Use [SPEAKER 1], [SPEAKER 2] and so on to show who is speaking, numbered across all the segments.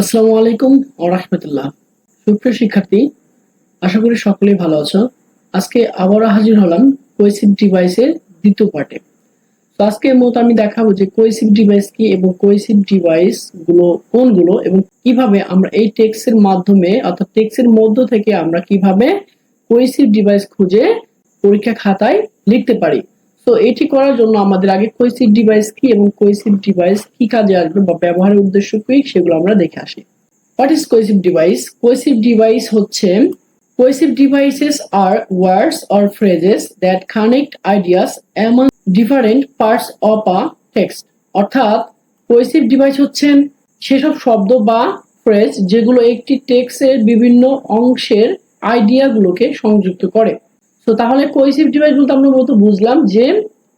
[SPEAKER 1] আসসালামু আলাইকুম রাহমাতুল্লাহ। সুপ্রিয় শিক্ষার্থী, আশা করি সকলেই ভালো আছো। আজকে আবারও হাজির হলাম কোয়েসিভ ডিভাইসের দ্বিতীয় পার্টে। তো আজকে মূলত আমি দেখাবো যে কোয়েসিভ ডিভাইস কি এবং কোয়েসিভ ডিভাইসগুলো কোনগুলো এবং কীভাবে আমরা এই টেক্সের মাধ্যমে অর্থাৎ টেক্সের মধ্য থেকে আমরা কীভাবে কোয়েসিভ ডিভাইস খুঁজে পরীক্ষা খাতায় লিখতে পারি। তো এটি করার জন্য আমাদের আগে কোয়েসিভ ডিভাইস কি এবং কোয়েসিভ ডিভাইস কি কাজে আসবে বা ব্যবহারের উদ্দেশ্য কি, সেগুলো আমরা দেখে আসি। What is cohesive device cohesive device হচ্ছে cohesive devices are words or phrases that connect ideas among different parts of a text অর্থাৎ কোয়েসিভ ডিভাইস হচ্ছেন সেসব শব্দ বা ফ্রেজ যেগুলো একটি টেক্সটের বিভিন্ন অংশের আইডিয়াগুলোকে সংযুক্ত করে। তো তাহলে কোয়েসিভ ডিভাইস বলতে আমরা মূলত বুঝলাম যে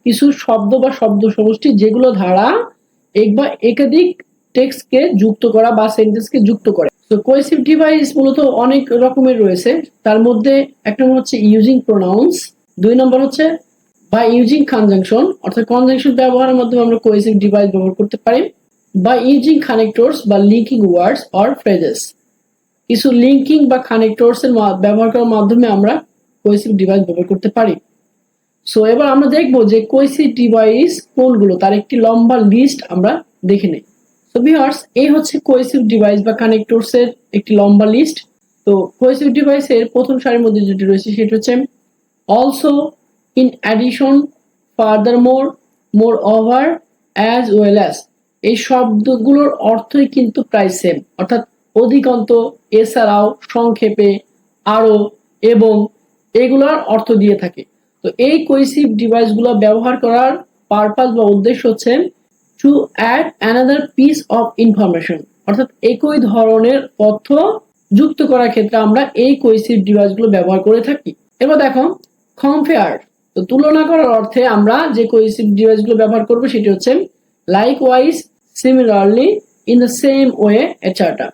[SPEAKER 1] কিছু শব্দ বা শব্দ সমষ্টি যেগুলো ধারা এক বা একাধিক টেক্সটকে যুক্ত করা বা সেন্টেন্সকে যুক্ত করে। তো কোয়েসিভ ডিভাইস মূলত অনেক রকমের রয়েছে। তার মধ্যে এক নম্বর হচ্ছে ইউজিং প্রোনাউন্স দুই নম্বর হচ্ছে বা ইউজিং কনজাংশন অর্থাৎ কনজাংশন ব্যবহারের মাধ্যমে আমরা কোয়েসিভ ডিভাইস ব্যবহার করতে পারি, বা ইউজিং কানেক্টরস বা লিঙ্কিং ওয়ার্ডস অর ফ্রেজেস কিছু লিঙ্কিং বা কানেক্টরস এর ব্যবহার করার মাধ্যমে আমরা কোয়েসিভ ডিভাইস ব্যবহার করতে পারি? সো এবার আমরা দেখব যে কোয়েসিভ ডিভাইস কোনগুলো, তার একটি লম্বা লিস্ট আমরা দেখে নেই। সো ভিউয়ার্স এই হচ্ছে কোয়েসিভ ডিভাইস বা কানেক্টরস এর একটি লম্বা লিস্ট তো কোয়েসিভ ডিভাইসের প্রথম সারির মধ্যে যেটি রয়েছে, সেটি হচ্ছে also in addition furthermore moreover as well as এই শব্দগুলোর অর্থই কিন্তু প্রায় সেম অর্থাৎ অধিকন্ত এছাড়াও সংক্ষেপে আরও এবং এগুলোর অর্থ দিয়ে থাকে। তো এই কোয়েসিভ ডিভাইসগুলো ব্যবহার করার পারপাস বা উদ্দেশ্য হচ্ছে to add another piece of information অর্থাৎ একই ধরনের তথ্য যুক্ত করার ক্ষেত্রে আমরা এই কোয়েসিভ ডিভাইসগুলো ব্যবহার করে থাকি। এবার দেখো কম্পেয়ার তো তুলনা করার অর্থে আমরা যে কোয়েসিভ ডিভাইসগুলো ব্যবহার করব সেটি হচ্ছে likewise similarly in the same way এচাটা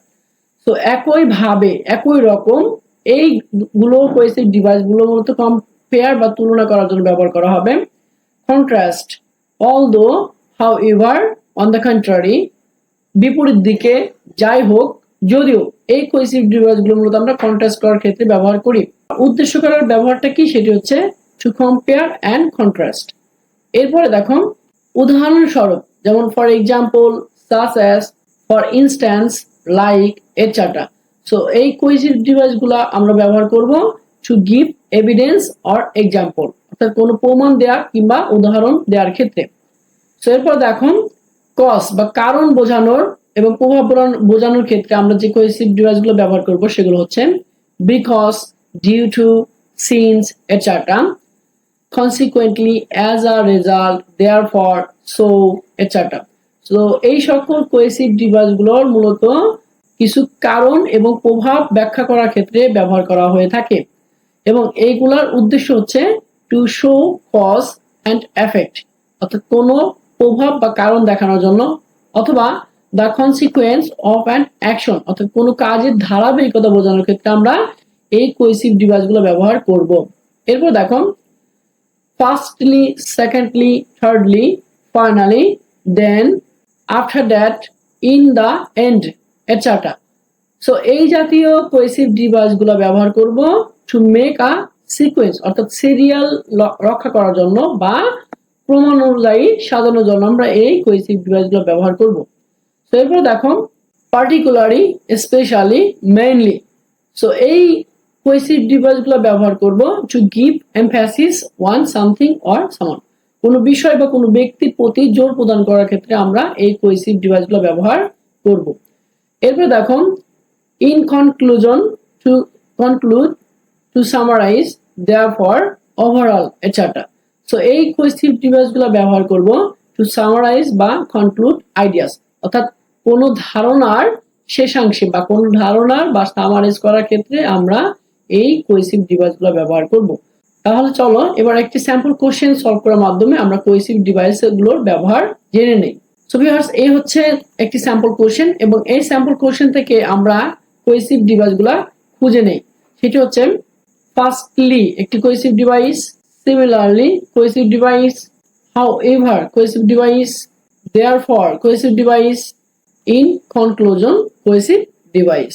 [SPEAKER 1] তো একই ভাবে একই রকম এইগুলো কোয়েসিভ ডিভাইসগুলো মূলত কম্পেয়ার বা তুলনা করার জন্য ব্যবহার করা হবে। Contrast although however on the contrary বিপরীত দিকে যাই হোক, যদিও এই কোয়েসিভ ডিভাইসগুলো মূলত আমরা কন্ট্রাস্ট করার ক্ষেত্রে ব্যবহার করি। উদ্দেশ্য করার ব্যবহারটা কি? সেটি হচ্ছে টু কম্পেয়ার অ্যান্ড কন্ট্রাস্ট এরপরে দেখো, উদাহরণস্বরূপ, যেমন for example such as for instance like etcetera so এই কোয়েসিভ ডিভাইসগুলো আমরা ব্যবহার করব to give evidence or example অর্থাৎ কোনো প্রমাণ দেওয়া কিংবা উদাহরণ দেওয়ার ক্ষেত্রে। সো এরপর দেখুন কজ বা কারণ বোঝানোর এবং প্রভাব বোঝানোর ক্ষেত্রে আমরা যে কোয়েসিভ ডিভাইসগুলো ব্যবহার করব সেগুলো হচ্ছে because due to since etcetera consequently, as a result, therefore so etc তো এই সকল কোয়েসিভ ডিভাইসগুলোর মূলত কিছু কারণ এবং প্রভাব ব্যাখ্যা করার ক্ষেত্রে ব্যবহার করা হয়ে থাকে। এবং এইগুলার উদ্দেশ্য হচ্ছে to show cause and effect অর্থাৎ কোনো প্রভাব বা কারণ দেখানোর জন্য অথবা the consequence of an action অর্থাৎ কোনো কাজের ধারাবাহিকতা বোঝানোর ক্ষেত্রে আমরা এই কোয়েসিভ ডিভাইসগুলো ব্যবহার করব। এরপর দেখো firstly secondly thirdly finally then after that in the end, etc. So এই জাতীয় কোয়েসিভ ডিভাইসগুলো ব্যবহার করব টু মেক আ সিকোয়েন্স অর্থাৎ সিরিয়াল রক্ষা করার জন্য বা প্রমাণ অনুযায়ী সাজানোর জন্য আমরা এই কোয়েসিভ ডিভাইসগুলো ব্যবহার করব। তো এরপর দেখো পার্টিকুলারলি স্পেশালি মেইনলি সো এই কোয়েসিভ ডিভাইসগুলো ব্যবহার করব to give emphasis on something or someone কোনো বিষয় বা কোনো ব্যক্তির প্রতি জোর প্রদান করার ক্ষেত্রে আমরা এই কোয়েসিভ ডিভাইসগুলো ব্যবহার করব। এরপর দেখো in conclusion to conclude to summarise therefore overall etcetera so এই কোয়েসিভ ডিভাইসগুলো ব্যবহার করব টু সামারাইজ বা কনক্লুড আইডিয়াস অর্থাৎ কোনো ধারণার শেষাংশে বা কোনো ধারণার বা সামারাইজ করার ক্ষেত্রে আমরা এই কোয়েসিভ ডিভাইসগুলো ব্যবহার করব। তাহলে চলো, এবার একটি স্যাম্পল কোশ্চেন সলভ করার মাধ্যমে আমরা কোয়েসিভ ডিভাইসগুলোর ব্যবহার জেনে নেই। সো ভিউয়ার্স হচ্ছে একটি স্যাম্পল কোশ্চেন এবং এই স্যাম্পল কোশ্চেন থেকে আমরা কোয়েসিভ ডিভাইসগুলো খুঁজে নেই। সেটি হচ্ছে ফার্স্টলি একটি cohesive device similarly cohesive device however cohesive device therefore cohesive device in conclusion cohesive device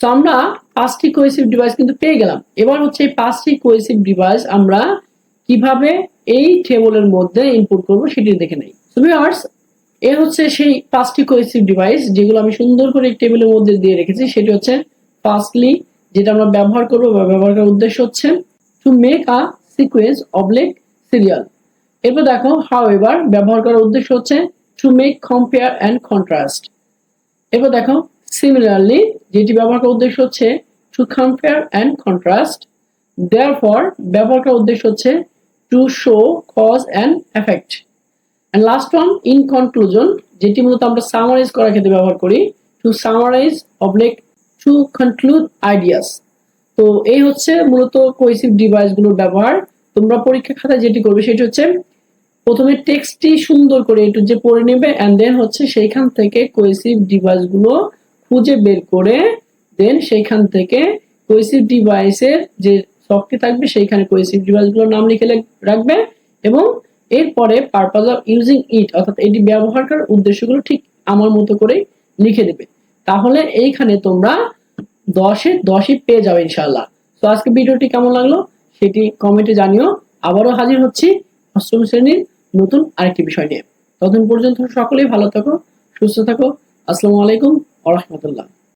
[SPEAKER 1] তো আমরা পাঁচটি কোয়েসিভ ডিভাইস কিন্তু পেয়ে গেলাম। এবার হচ্ছে এই পাঁচটি কোয়েসিভ ডিভাইস আমরা কীভাবে এই টেবলের মধ্যে ইনপুট করব সেটি দেখে নেই। তো ভিউয়ার্স এ হচ্ছে সেই পাঁচটি কোয়েসিভ ডিভাইস যেগুলো আমি সুন্দর করে টেবিলের মধ্যে দিয়ে রেখেছি, সেটি হচ্ছে ফার্স্টলি যেটা আমরা ব্যবহার করব বা ব্যবহার করার উদ্দেশ্য হচ্ছে টু মেক আ সিকোয়েন্স অবলেক সিরিয়াল এরপর দেখো হাউ এবার ব্যবহার করার উদ্দেশ্য হচ্ছে to make compare and contrast এরপর দেখো সিমিলারলি যেটি ব্যবহার করার উদ্দেশ্য হচ্ছে to compare and contrast therefore ব্যবহার করার উদ্দেশ্য হচ্ছে to show cause and effect and last one in conclusion যেটি মূলত আমরা সামারাইজ করার ক্ষেত্রে ব্যবহার করি টু সামারাইজ অবলেক টু কনক্লুড আইডিয়াস তো এই হচ্ছে মূলত কোয়েসিভ ডিভাইসগুলোর ব্যবহার। তোমরা পরীক্ষা খাতায় যেটি করবে সেটি হচ্ছে, প্রথমে টেক্সটটি সুন্দর করে একটু যে পড়ে নেবে অ্যান্ড দেন হচ্ছে সেইখান থেকে কোয়েসিভ ডিভাইসগুলো খুঁজে বের করে দেন সেইখান থেকে কোয়েসিভ ডিভাইসের যে শখটি থাকবে, সেইখানে কোয়েসিভ ডিভাইসগুলোর নাম লিখে রাখবে এবং এরপরে পারপাস অফ ইউজিং ইট অর্থাৎ এটি ব্যবহার করার উদ্দেশ্যগুলো ঠিক আমার মতো করে লিখে দেবে। তাহলে এইখানে তোমরা দশে দশই পেয়ে যাবে ইনশাআল্লাহ। তো আজকে ভিডিওটি কেমন লাগল সেটি কমেন্টে জানিও। আবারও হাজির হচ্ছি অষ্টম শ্রেণির নতুন আরেকটি বিষয় নিয়ে। ততদিন পর্যন্ত সকলেই ভালো থাকো, সুস্থ থাকো। আসসালামু আলাইকুম আ রহমতুল্লাহ।